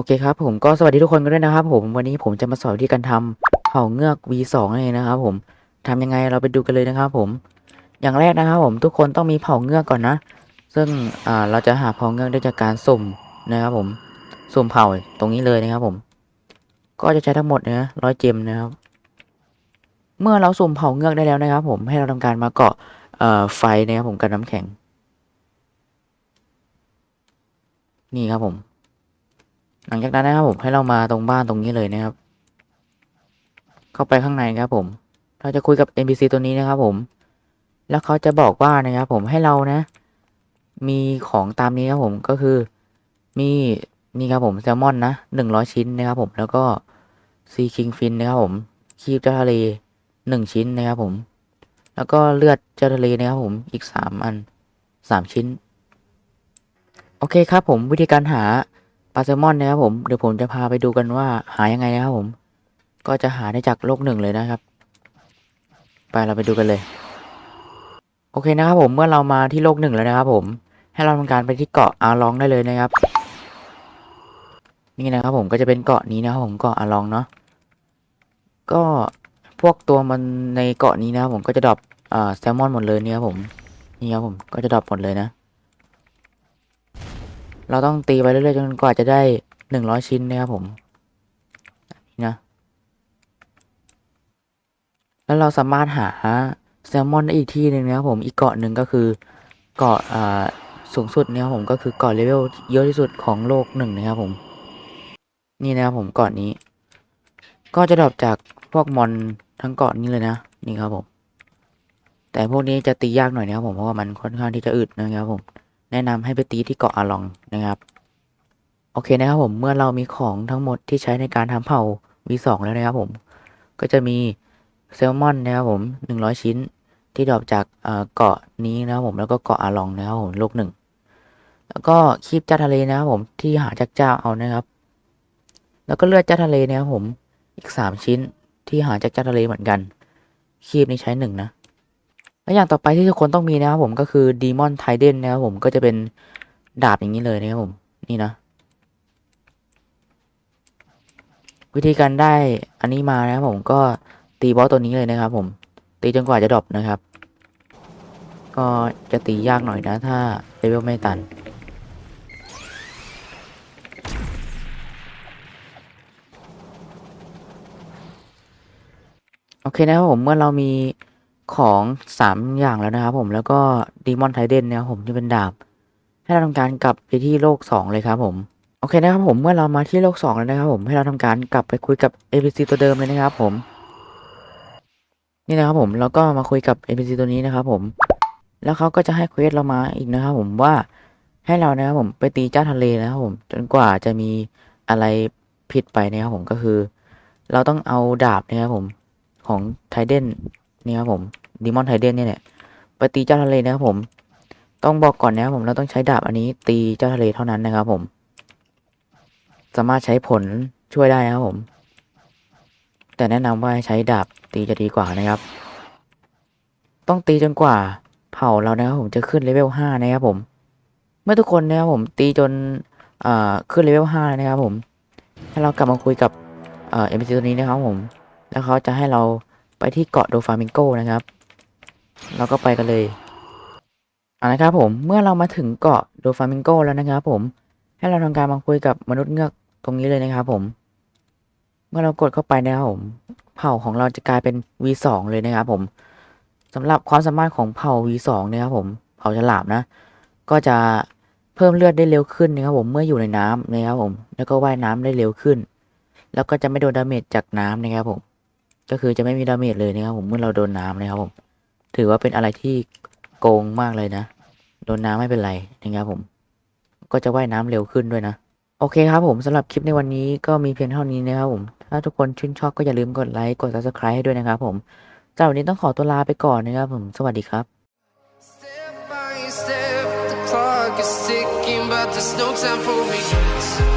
โอเคครับผมก็สวัสดีทุกคนกันด้วยนะครับผมวันนี้ผมจะมาสอนวิธีการทำเผ่าเงือก V2 นั่นเองนะครับผมทำยังไงเราไปดูกันเลยนะครับผม อย่างแรกนะครับผมทุกคนต้องมีเผ่าเงือกก่อนนะ ซึ่งอ่าเราจะหาเผ่าเงือกได้จากการสุ่มนะครับผมสุ่มเผ่าตรงนี้เลยนะครับผม ก็จะใช้ทั้งหมดนะร้อยเจมนะครับ เมื่อเราสุ่มเผ่าเงือกได้แล้วนะครับ ผมให้เราทำการมาเกาะเอ่อไฟนะครับผมกับน้ำแข็ง นี่ครับผม หลังจากนั้นนะครับผมให้เรามาตรงบ้านตรงนี้เลยนะครับ เข้าไปข้างในครับผม เราจะคุยกับ NPC ตัวนี้นะครับ ผม แล้วเขาจะบอกว่านะครับ ผมให้เรานะ มีของตามนี้ครับผมก็คือมีนี่ครับผมแซลมอนนะหนึ่งร้อยชิ้นนะครับผมแล้วก็ซีคิงฟินนะครับผมคีบเจ้าทะเลหนึ่งชิ้นนะครับผม แล้วก็เลือดเจ้าทะเลนะครับผมอีกสามอันสามชิ้น โอเคครับผมวิธีการหา ปลาแซลมอนนะครับผมเดี๋ยวผมจะพาไปดูกันว่าหายังไงนะครับผม ก็จะหาได้จากโลกหนึ่งเลยนะครับ ไปเราไปดูกันเลย โอเคนะครับผมเมื่อเรามาที่โลกหนึ่งแล้วนะครับ ผม ให้เราทำการไปที่เกาะอาลองได้เลยนะครับ นี่นะครับผมก็จะเป็นเกาะนี้นะครับผมเกาะอาลองเนาะก็พวกตัวมันในเกาะนี้นะครับผมก็จะดรอปแซลมอนหมดเลยเนี่ยครับผมนี่ครับผมก็จะดรอปหมดเลยนะ เราต้องตีไปเรื่อยๆจนกว่าจะได้หนึ่งร้อยชิ้นนะครับผมนะแล้วเราสามารถหาแซลมอนได้อีกที่หนึ่งนะครับผมอีกเกาะหนึ่งก็คือเกาะอ่าสูงสุดนะครับผมก็คือเกาะเลเวลเยอะที่สุดของโลกหนึ่งนะครับผม นี่นะครับผมเกาะนี้ ก็จะดรอปจากพวกมอนทั้งเกาะนี้เลยนะนี่ครับผม แต่พวกนี้จะตียากหน่อยนะครับผมเพราะว่ามันค่อนข้างที่จะอึดนะครับผม แนะนำให้ไปตีที่เกาะอาลองนะครับ โอเคนะครับผมเมื่อเรามีของทั้งหมดที่ใช้ในการทำเผา V2 แล้วนะครับผม ก็จะมีแซลมอนนะครับผมหนึ่งร้อยชิ้นที่ดรอปจากเกาะนี้นะครับผมแล้วก็เกาะอาลองนะครับผมโลกหนึ่งแล้วก็คีบเจ้าทะเลนะครับผมที่หาจากเจ้าเอานะครับ แล้วก็เลือดเจ้าทะเลนะครับผมอีกสามชิ้นที่หาจากเจ้าทะเลเหมือนกันคีบนี้ใช้หนึ่งนะ และอย่างต่อไปที่ทุกคนต้องมีนะครับผมก็คือดีมอนไทเดนนะครับผมก็จะเป็นดาบอย่างนี้เลยนะครับผมนี่นะ วิธีการได้อันนี้มานะครับผมก็ตีบอสตัวนี้เลยนะครับผมตีจนกว่าจะดรอปนะครับ ก็จะตียากหน่อยนะ ถ้าเลเวลไม่ตันโอเคนะครับผมเมื่อเรามี ของสามอย่างแล้วนะครับผมแล้วก็ดีมอนไทเดนนะครับผมที่เป็นดาบ ให้เราทำการกลับไปที่โลกสองเลยครับผมโอเคนะครับผมเมื่อเรามาที่โลกสองแล้วนะครับผมให้เราทำการกลับไปคุยกับ NPC ตัวเดิมเลยนะครับผม นี่นะครับผมแล้วก็มาคุยกับ NPC ตัวนี้นะครับผมแล้วเขาก็จะให้เควสเรามาอีกนะครับผมว่าให้เรานะครับผมไปตีเจ้าทะเลนะครับผมจนกว่าจะมีอะไรผิดไปนะครับผมก็คือ เราต้องเอาดาบนะครับผมของไทเดนนี่ครับผม ดีมอนไทเดนเนี่ยแหละไปตีเจ้าทะเลนะครับผม ต้องบอกก่อนนะครับผมเราต้องใช้ดาบอันนี้ ตีเจ้าทะเลเท่านั้นนะครับผม สามารถใช้ผลช่วยได้นะครับผม แต่แนะนำว่าใช้ดาบตีจะดีกว่านะครับ ต้องตีจนกว่าเผ่าเรานะครับผมจะขึ้นเลเวลห้านะครับผม เมื่อทุกคนนะครับผมตีจนขึ้นเลเวลห้าแล้วนะครับผมให้เรากลับมาคุยกับเอ่อ NPC ตัวนี้นะครับผม แล้วเขาจะให้เราไปที่เกาะโดฟามิงโกนะครับ เราก็ไปกันเลยเอานะครับผมเมื่อเรามาถึงเกาะโดฟามิงโกแล้วนะครับผม ให้เราทำการมาคุยกับมนุษย์เงือกตรงนี้เลยนะครับผม เมื่อเรากดเข้าไปนะครับผม เผ่าของเราจะกลายเป็น V2 เลยนะครับผมสำหรับความสามารถของเผ่า V2 เนี่ยครับผม เผ่าฉลามนะ ก็จะเพิ่มเลือดได้เร็วขึ้นนะครับผม เมื่ออยู่ในน้ำนะครับผม แล้วก็ว่ายน้ำได้เร็วขึ้น แล้วก็จะไม่โดนดาเมจจากน้ำนะครับผม ก็คือจะไม่มีดาเมจเลยนะครับผม เมื่อเราโดนน้ำนะครับผม ถือว่าเป็นอะไรที่โกงมากเลยนะ โดนน้ำไม่เป็นไรนะครับผม ก็จะว่ายน้ำเร็วขึ้นด้วยนะ โอเคครับผมสำหรับคลิปในวันนี้ก็มีเพียงเท่านี้นะครับผม ถ้าทุกคนชื่นชอบก็อย่าลืมกดไลค์ กด subscribe ให้ด้วยนะครับผมสำหรับวันนี้ต้องขอตัวลาไปก่อนนะครับผม สวัสดีครับ clock is ticking, but there's no time for me.